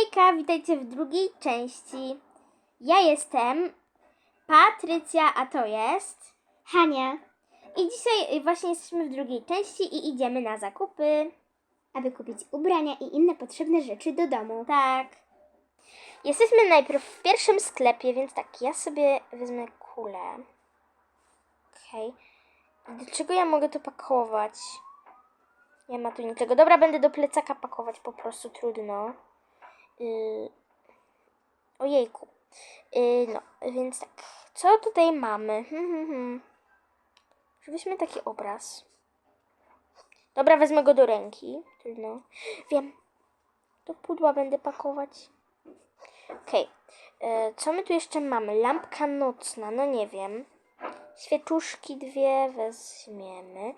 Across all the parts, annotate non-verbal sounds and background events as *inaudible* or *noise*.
Hejka, witajcie w drugiej części. Ja jestem Patrycja, a to jest Hania, i dzisiaj y, właśnie jesteśmy w drugiej części i idziemy na zakupy. aby kupić ubrania i inne potrzebne rzeczy do domu. Tak. Jesteśmy najpierw w pierwszym sklepie, więc tak, ja sobie wezmę kulę. Okej. Do czego ja mogę to pakować? Nie ma tu niczego. Dobra, będę do plecaka pakować, po prostu trudno. Yy... Ojejku. Yy, no, więc tak. Co tutaj mamy? *laughs* Hmm, hmm, hmm. Taki obraz. Dobra, wezmę go do ręki. Trudno. Wiem. Do pudła będę pakować. Okej. E, Co my tu jeszcze mamy? Lampka nocna, no nie wiem. Świeczuszki dwie weźmiemy.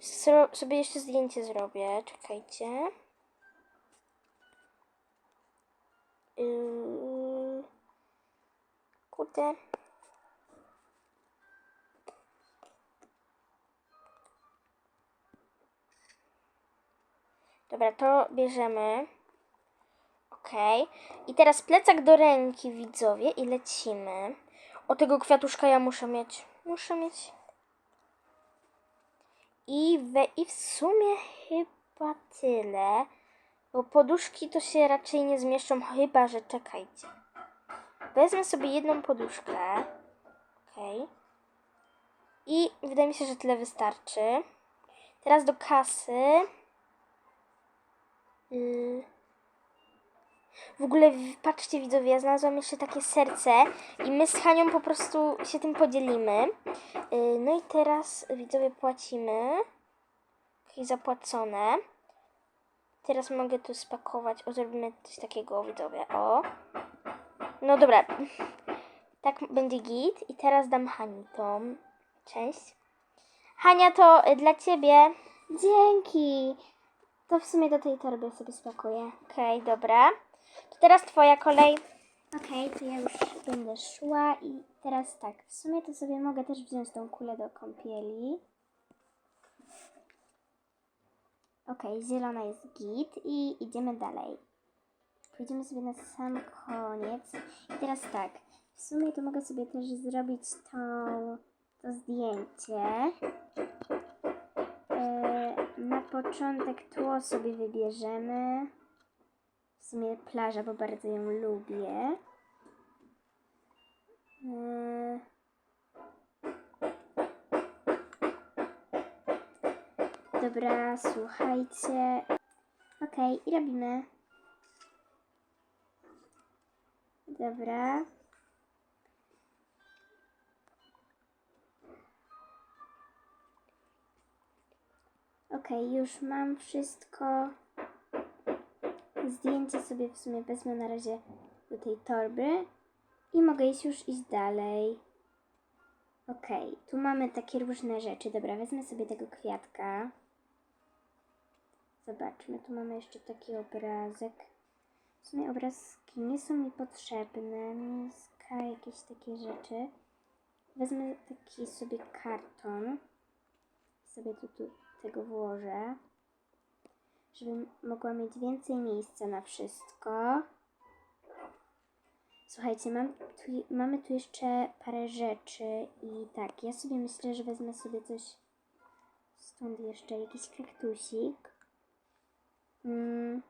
Zro sobie jeszcze zdjęcie zrobię. Czekajcie. Yy... Kurde. Dobra, to bierzemy. Okej. I teraz plecak do ręki, widzowie, i lecimy. O tego kwiatuszka ja muszę mieć. Muszę mieć. I, we, I w sumie chyba tyle. Bo poduszki to się raczej nie zmieszczą, chyba że czekajcie. Wezmę sobie jedną poduszkę. Okej. I wydaje mi się, że tyle wystarczy. Teraz do kasy. Yy. W ogóle patrzcie widzowie, ja znalazłam jeszcze takie serce i my z Hanią po prostu się tym podzielimy. Yy, No i teraz widzowie płacimy. Okej, zapłacone. Teraz mogę tu spakować. O, zrobimy coś takiego widzowie. O. No dobra. Tak będzie git. I teraz dam Hani tą część. Hania, to dla ciebie. Dzięki! To w sumie do tej torby sobie spakuję. Okej, dobra. To teraz twoja kolej. Okej, to ja już będę szła i teraz tak, w sumie to sobie mogę też wziąć tą kulę do kąpieli. Okej, zielona jest git i idziemy dalej. Pójdziemy sobie na sam koniec. I teraz tak, w sumie to mogę sobie też zrobić tą, to zdjęcie. E, na początek tło sobie wybierzemy. W sumie plaża, bo bardzo ją lubię. Yy. Dobra, słuchajcie. Okej, i robimy. Dobra. Okej, już mam wszystko. Zdjęcie sobie w sumie wezmę na razie do tej torby i mogę iść już iść dalej. Okej, tu mamy takie różne rzeczy. Dobra, wezmę sobie tego kwiatka. Zobaczmy, tu mamy jeszcze taki obrazek. W sumie obrazki nie są mi potrzebne. Miska, jakieś takie rzeczy. Wezmę taki sobie karton. Sobie tu, tu tego włożę żebym mogła mieć więcej miejsca na wszystko. Słuchajcie, mam tu, mamy tu jeszcze parę rzeczy i tak, ja sobie myślę, że wezmę sobie coś stąd jeszcze, jakiś kaktusik. Mm.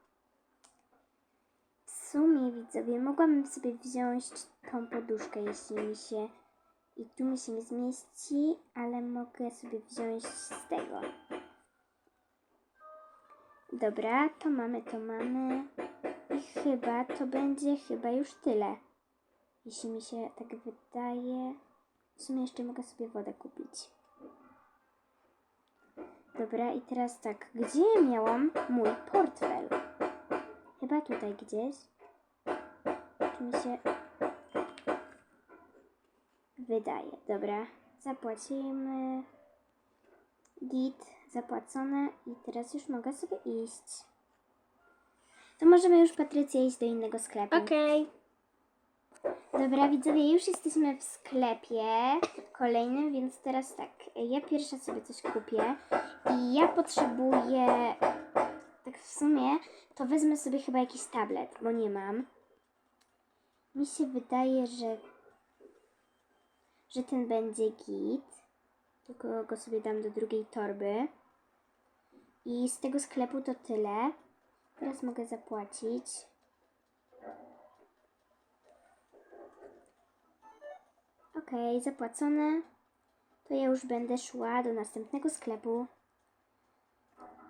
W sumie widzowie, mogłabym sobie wziąć tą poduszkę, jeśli mi się i tu mi się nie zmieści, ale mogę sobie wziąć z tego. Dobra, to mamy, to mamy. I chyba to będzie chyba już tyle. Jeśli mi się tak wydaje. W sumie jeszcze mogę sobie wodę kupić. Dobra, i teraz tak. Gdzie miałam mój portfel? Chyba tutaj gdzieś. Czy mi się wydaje? Dobra, zapłacimy. Git zapłacone i teraz już mogę sobie iść. To możemy już Patrycja iść do innego sklepu. Okej. Dobra, widzowie, już jesteśmy w sklepie kolejnym, więc teraz tak, ja pierwsza sobie coś kupię i ja potrzebuję tak w sumie, to wezmę sobie chyba jakiś tablet, bo nie mam. Mi się wydaje, że, że ten będzie git. Tylko go sobie dam do drugiej torby. I z tego sklepu to tyle. Teraz mogę zapłacić. Ok, zapłacone. To ja już będę szła do następnego sklepu.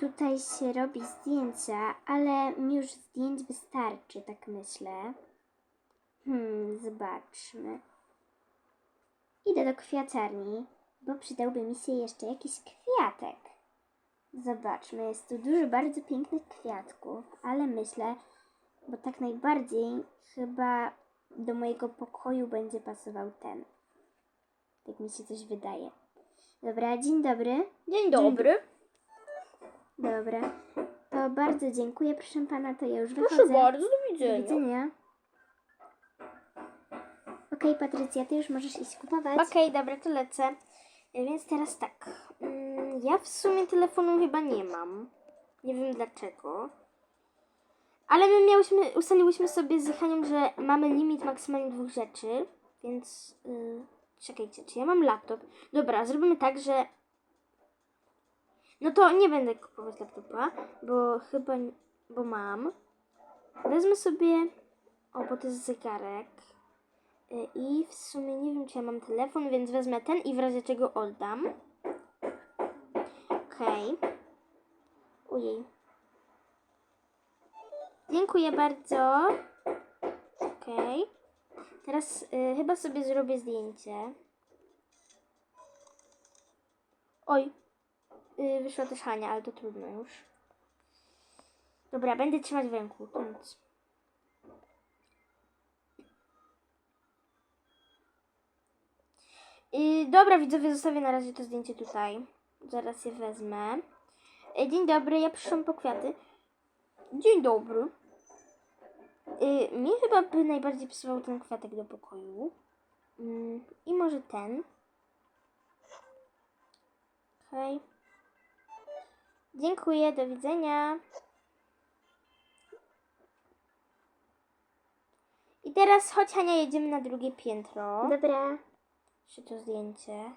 Tutaj się robi zdjęcia, ale mi już zdjęć wystarczy, tak myślę. Hmm, zobaczmy. Idę do kwiaciarni, bo przydałby mi się jeszcze jakiś kwiatek. Zobaczmy, jest tu dużo bardzo pięknych kwiatków, ale myślę, bo tak najbardziej chyba do mojego pokoju będzie pasował ten. Tak mi się coś wydaje. Dobra, dzień dobry. Dzień dobry. Dobra. To bardzo dziękuję, proszę pana, to ja już wychodzę. Proszę bardzo, do Do widzenia. widzenia. Okej, Patrycja, ty już możesz iść kupować. Okej, dobra, to lecę. E, Więc teraz tak. Mm, Ja w sumie telefonu chyba nie mam. Nie wiem dlaczego. Ale my miałyśmy, ustaliłyśmy sobie z Hanią, że mamy limit maksymalnie dwóch rzeczy, więc yy, czekajcie, czy ja mam laptop? Dobra, zrobimy tak, że no to nie będę kupować laptopa, bo chyba, bo mam. Wezmę sobie, o, bo to jest zegarek. Y, I w sumie nie wiem, czy ja mam telefon, więc wezmę ten i w razie czego oddam. Okej. Ojej. Dziękuję bardzo. Okej. Teraz y, chyba sobie zrobię zdjęcie. Oj. Y, wyszła też Hania, ale to trudno już. Dobra, będę trzymać w ręku. To nic. Y, dobra, widzowie, zostawię na razie to zdjęcie tutaj. Zaraz je wezmę. Y, dzień dobry, ja przyszłam po kwiaty. Dzień dobry. Y, mi chyba by najbardziej pasował ten kwiatek do pokoju. Mm, I może ten. Okej. Dziękuję, do widzenia. I teraz chodź Hania, jedziemy na drugie piętro. Dobra. Jeszcze to zdjęcie.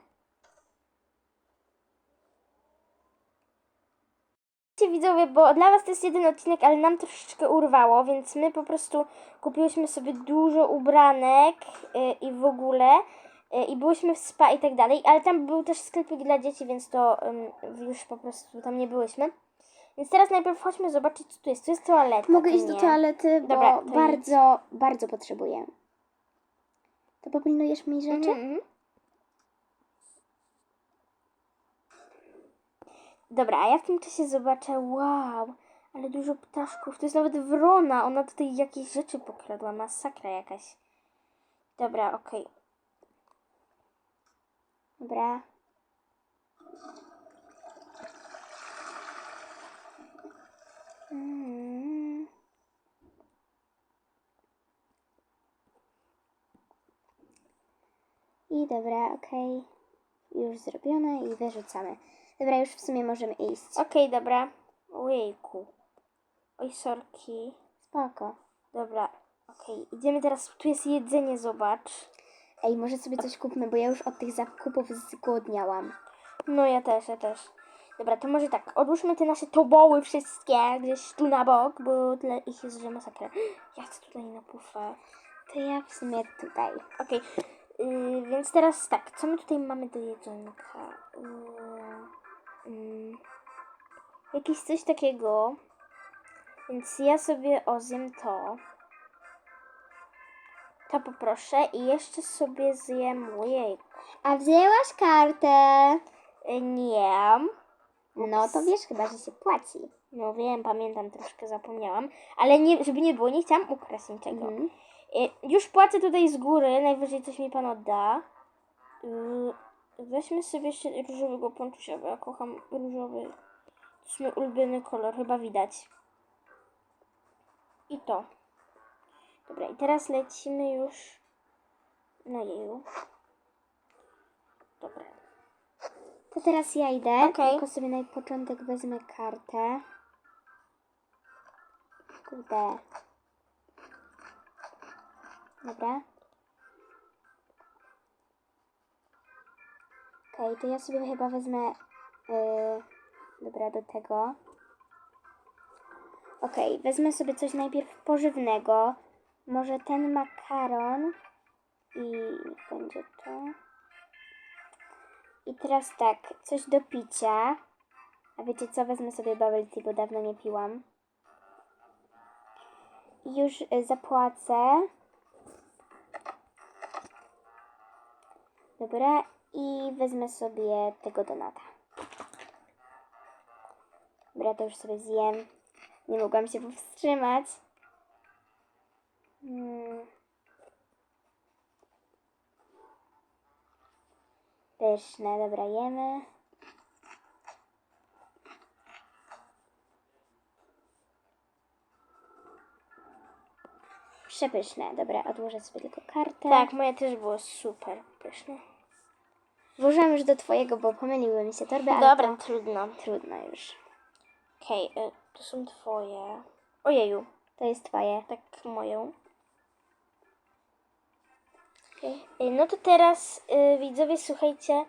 Widzowie, bo dla was to jest jeden odcinek, ale nam troszeczkę urwało, więc my po prostu kupiłyśmy sobie dużo ubranek y, i w ogóle i byłyśmy w spa i tak dalej, ale tam był też sklepik dla dzieci, więc to ym, już po prostu tam nie byłyśmy. Więc teraz najpierw chodźmy zobaczyć, co tu jest. Tu jest toaleta. Mogę iść do nie. toalety, bo Dobra, to bardzo, bardzo potrzebuję. To popilnujesz mi rzeczy? Mhm. Dobra, a ja w tym czasie zobaczę, wow, ale dużo ptaszków. To jest nawet wrona, ona tutaj jakieś rzeczy pokradła, masakra jakaś. Dobra, okej. Dobra. Mm. I dobra, okej. Już zrobione i wyrzucamy. Dobra, już w sumie możemy iść. Okej, dobra. Ojejku. Oj, sorki. Spoko. Dobra, okej. Idziemy teraz, tu jest jedzenie, zobacz. Ej, może sobie coś kupmy, bo ja już od tych zakupów zgłodniałam. No ja też, ja też. Dobra, to może tak, odłóżmy te nasze toboły wszystkie gdzieś tu na bok, bo tyle ich jest, że masakra. Ja chcę tutaj na pufę. To ja w sumie tutaj. Okej, yy, więc teraz tak, co my tutaj mamy do jedzonka? Yy, yy, jakieś coś takiego. Więc ja sobie ozjem to. To poproszę i jeszcze sobie zjem, ojej, A wzięłaś kartę? yy, nie. No to wiesz chyba, że się płaci. No wiem, pamiętam, troszkę zapomniałam. Ale nie, żeby nie było, nie chciałam ukraść niczego. Mhm. Y, Już płacę tutaj z góry, najwyżej coś mi pan odda. Y, Weźmy sobie jeszcze różowego ponczusia, bo ja kocham różowy. To jest mój ulubiony kolor, chyba widać. I to. Dobra, i teraz lecimy już na jeju. Dobra. To teraz ja idę, Okej. tylko sobie na początek wezmę kartę. Kurde. Dobra. Okej, to ja sobie chyba wezmę. Yy, dobra, do tego. Okej, wezmę sobie coś najpierw pożywnego. Może ten makaron. I będzie to. I teraz tak, coś do picia. A wiecie co? Wezmę sobie bubble tea, bo dawno nie piłam. I już y, zapłacę. Dobra, i wezmę sobie tego donata. Dobra, to już sobie zjem. Nie mogłam się powstrzymać. Mm. Pyszne, dobra, jemy. Przepyszne, dobra, odłożę sobie tylko kartę. Tak, moje też było super pyszne. Włożyłam już do twojego, bo pomyliły mi się torby, ale Dobra, to trudno. trudno już. Okej, y, to są twoje. Ojeju, To jest twoje. tak moją. Okej. Y, No to teraz, y, widzowie, słuchajcie,